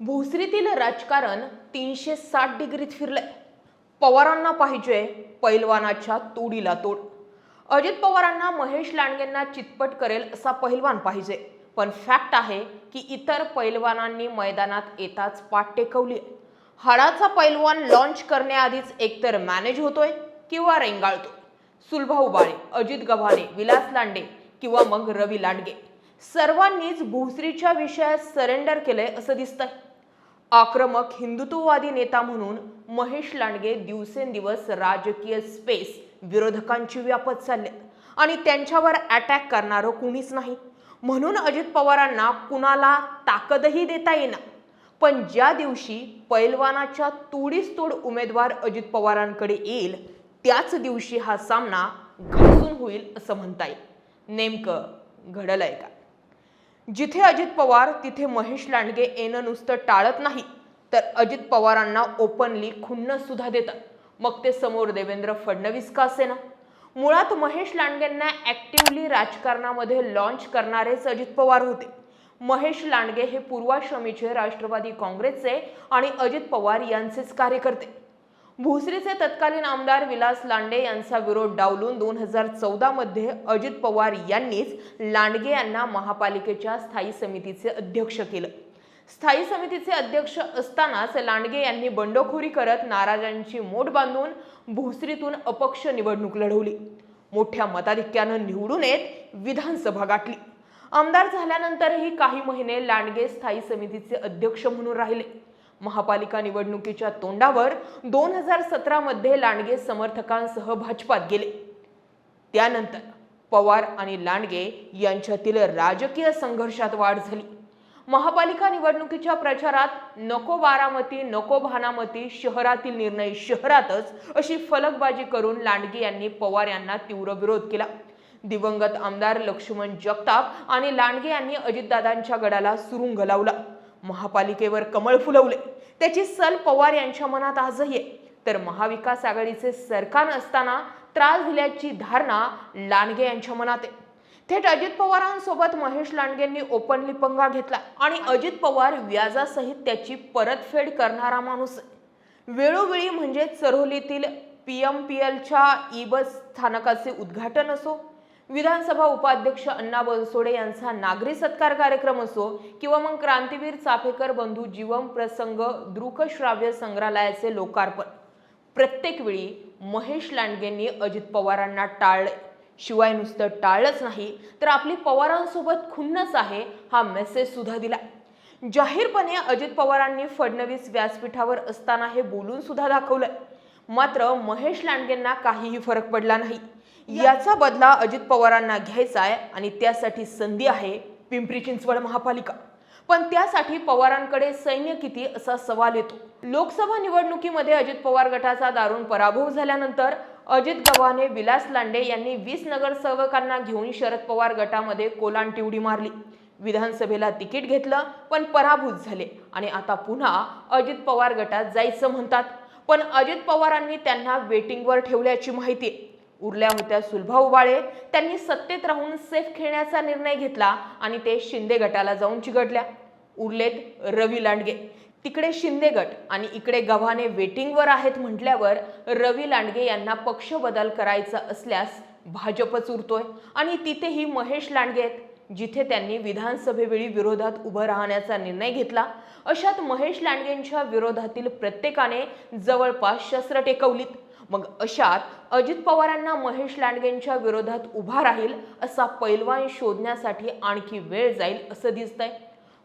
भोसरीतील राजकारण तीनशे साठ डिग्रीत फिरलंय. पवारांना पाहिजे पैलवानाच्या तोडीला तोड. अजित पवारांना महेश लांडगेंना चितपट करेल असा पहिलवान पाहिजे. पण फॅक्ट आहे की इतर पैलवानांनी मैदानात येताच पाठ टेकवली हाडाचा पैलवान लॉन्च करण्याआधीच एकतर मॅनेज होतोय किंवा रेंगाळतोय. सुलभाऊ बाळे अजित गव्हाणे विलास लांडे किंवा मग रवी लांडगे. सर्वांनीच भोसरीच्या विषयात सरेंडर केलंय असं दिसतंय. आक्रमक हिंदुत्ववादी नेता म्हणून महेश लांडगे दिवसेंदिवस राजकीय स्पेस विरोधकांची व्यापत चालले. आणि त्यांच्यावर अटॅक करणारं कुणीच नाही. म्हणून अजित पवारांना कुणाला ताकदही देता येईना. पण ज्या दिवशी पैलवानाच्या तोडीस तोड उमेदवार अजित पवारांकडे येईल त्याच दिवशी हा सामना घासून होईल असं म्हणता येईल नेमकं घडलंय का जिथे अजित पवार तिथे महेश लांडगे येणं नुसतं टाळत नाही तर अजित पवारांना ओपनली खुन्नसुद्धा देतात. मग ते समोर देवेंद्र फडणवीस का असेना? मुळात महेश लांडगेंना ॲक्टिव्हली राजकारणामध्ये लॉन्च करणारेच अजित पवार होते. महेश लांडगे हे पूर्वाश्रमीचे राष्ट्रवादी काँग्रेसचे आणि अजित पवार यांचेच कार्यकर्ते. भोसरीचे तत्कालीन आमदार विलास लांडे यांचा विरोध डावलून दोन हजार चौदामध्ये अजित पवार यांनीच लांडगे यांना महापालिकेच्या स्थायी समितीचे अध्यक्ष केलं. स्थायी समितीचे अध्यक्ष असतानाच लांडगे यांनी बंडखोरी करत नाराजांची मोठ बांधून भोसरीतून अपक्ष निवडणूक लढवली. मोठ्या मताधिक्यानं निवडून येत विधानसभा गाठली. आमदार झाल्यानंतरही काही महिने लांडगे स्थायी समितीचे अध्यक्ष म्हणून राहिले. महापालिका निवडणुकीच्या तोंडावर दोन हजार सतरामध्ये लांडगे समर्थकांसह भाजपात गेले. त्यानंतर पवार आणि लांडगे यांच्यातील राजकीय संघर्षात वाढ झाली. महापालिका निवडणुकीच्या प्रचारात नको बारामती नको भानामती शहरातील निर्णय शहरातच अशी फलकबाजी करून लांडगे यांनी पवार यांना तीव्र विरोध केला. दिवंगत आमदार लक्ष्मण जगताप आणि लांडगे यांनी अजितदादांच्या गडाला सुरुंग लावला. महापालिकेवर कमळ फुलवले. त्याची सल पवार यांच्या मनात आजही आहे. तर महाविकास आघाडीचे सरकार असताना त्रास दिल्याची धारणा लांडगे यांच्या मनात आहे. थेट अजित पवारांसोबत महेश लांडगेंनी ओपनली पंगा घेतला आणि अजित पवार व्याजासहित त्याची परतफेड करणारा माणूस वेळोवेळी म्हणजे चरोलीतील पी एम पी एलच्या ई बस स्थानकाचे उद्घाटन असो विधानसभा उपाध्यक्ष अण्णा बनसोडे यांचा नागरी सत्कार कार्यक्रम असो किंवा मग क्रांतीवीर चाफेकर बंधू जीवन प्रसंग दृकश्राव्य संग्रहालयाचे लोकार्पण. प्रत्येक वेळी महेश लांडगेंनी अजित पवारांना टाळले. शिवाय नुसतं टाळलंच नाही तर आपली पवारांसोबत खुन्नच आहे हा मेसेज सुद्धा दिला जाहीरपणे अजित पवारांनी फडणवीस व्यासपीठावर असताना हे बोलून सुद्धा दाखवलं मात्र महेश लांडगेंना काहीही फरक पडला नाही. याचा बदला अजित पवारांना घ्यायचा आहे आणि त्यासाठी संधी आहे पिंपरी चिंचवड महापालिका. पण त्यासाठी पवारांकडे सैन्य किती असा सवाल येतो. लोकसभा निवडणुकीमध्ये अजित पवार गटाचा दारुण पराभव झाल्यानंतर अजित गव्हाणे विलास लांडे यांनी वीस नगरसेवकांना घेऊन शरद पवार गटामध्ये कोलांटी उडी मारली. विधानसभेला तिकीट घेतलं पण पराभूत झाले. आणि आता पुन्हा अजित पवार गटात जायचं म्हणतात. पण अजित पवारांनी त्यांना वेटिंगवर ठेवल्याची माहिती आहे. उरल्या होत्या सुलभा उबाळे. त्यांनी सत्तेत राहून सेफ खेळण्याचा निर्णय घेतला आणि ते शिंदे गटाला जाऊन चिघडल्या. उरलेत रवी लांडगे. तिकडे शिंदे गट आणि इकडे गव्हाणे वेटिंगवर आहेत म्हटल्यावर रवी लांडगे यांना पक्ष बदल करायचा असल्यास भाजपच उरतोय. आणि तिथेही महेश लांडगे आहेत जिथे त्यांनी विधानसभेवेळी विरोधात उभं राहण्याचा निर्णय घेतला. अशात महेश लांडगेंच्या विरोधातील प्रत्येकाने जवळपास शस्त्र टेकवलीत. मग अशात अजित पवारांना महेश लांडगेंच्या विरोधात उभा राहील असा पैलवान शोधण्यासाठी आणखी वेळ जाईल असं दिसतंय.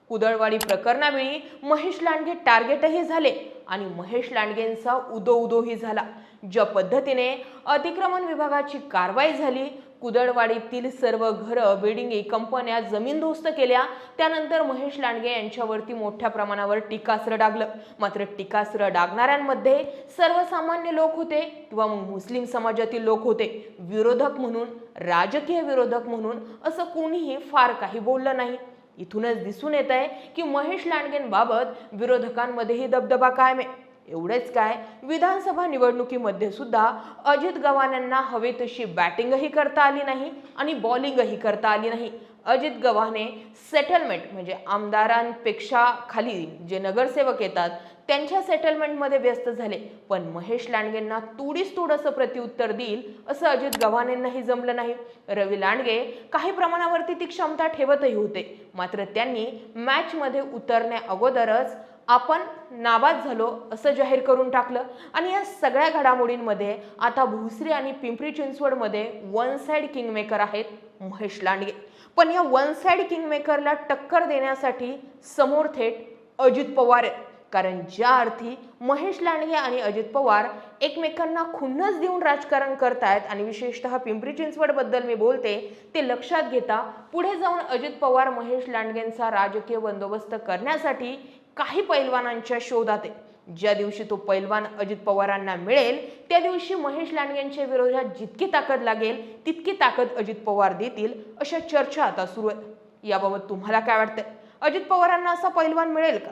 कुदळवाडी प्रकरणावेळी महेश लांडगे टार्गेटही झाले आणि महेश लांडगेंचा उदो उदोही झाला. ज्या पद्धतीने अतिक्रमण विभागाची कारवाई झाली कुदळवाडीतील सर्व घरं बिल्डिंगी कंपन्या जमीनदोस्त केल्या. त्यानंतर महेश लांडगे यांच्यावरती मोठ्या प्रमाणावर टीकास्त्र डागलं. मात्र टीकास्त्र डागणाऱ्यांमध्ये सर्वसामान्य लोक होते किंवा मग मुस्लिम समाजातील लोक होते. विरोधक म्हणून राजकीय विरोधक म्हणून असं कोणीही फार काही बोललं नाही. इथूनच दिसून येत आहे की महेश लांडगेंबाबत विरोधकांमध्येही दबदबा कायम आहे. एवढेच काय? विधानसभा निवडणुकीमध्ये सुद्धा अजित गव्हाण्यांना हवे तशी बॅटिंगही करता आली नाही आणि बॉलिंगही करता आली नाही. अजित गव्हाणे सेटलमेंट म्हणजे आमदारांपेक्षा खाली जे नगरसेवक येतात त्यांच्या सेटलमेंटमध्ये व्यस्त झाले. पण महेश लांडगेंना तुडीस तूड असं प्रत्युत्तर देईल असं अजित गव्हाणेंनाही जमलं नाही. रवी लांडगे काही प्रमाणावरती ती क्षमता ठेवतही होते. मात्र त्यांनी मॅचमध्ये उतरण्या अगोदरच आपण नाबाद झालो असं जाहीर करून टाकलं. आणि या सगळ्या घडामोडींमध्ये आता भुसरी आणि पिंपरी चिंचवडमध्ये वन साईड किंगमेकर आहेत महेश लांडगे. पण या वन साईड किंगमेकरला टक्कर देण्यासाठी समोर थेट अजित पवार आहेत. कारण ज्या अर्थी महेश लांडगे आणि अजित पवार एकमेकांना खुन्नस देऊन राजकारण करतायत आणि विशेषतः पिंपरी चिंचवडबद्दल मी बोलते ते लक्षात घेता पुढे जाऊन अजित पवार महेश लांडगेंचा राजकीय बंदोबस्त करण्यासाठी काही पैलवानांच्या शोधात आहे. ज्या दिवशी तो पैलवान अजित पवारांना मिळेल त्या दिवशी महेश लांडगेंच्या विरोधात जितकी ताकद लागेल तितकी ताकद अजित पवार देतील अशा चर्चा आता सुरू आहेत याबाबत तुम्हाला काय वाटतंय? अजित पवारांना असा पैलवान मिळेल का?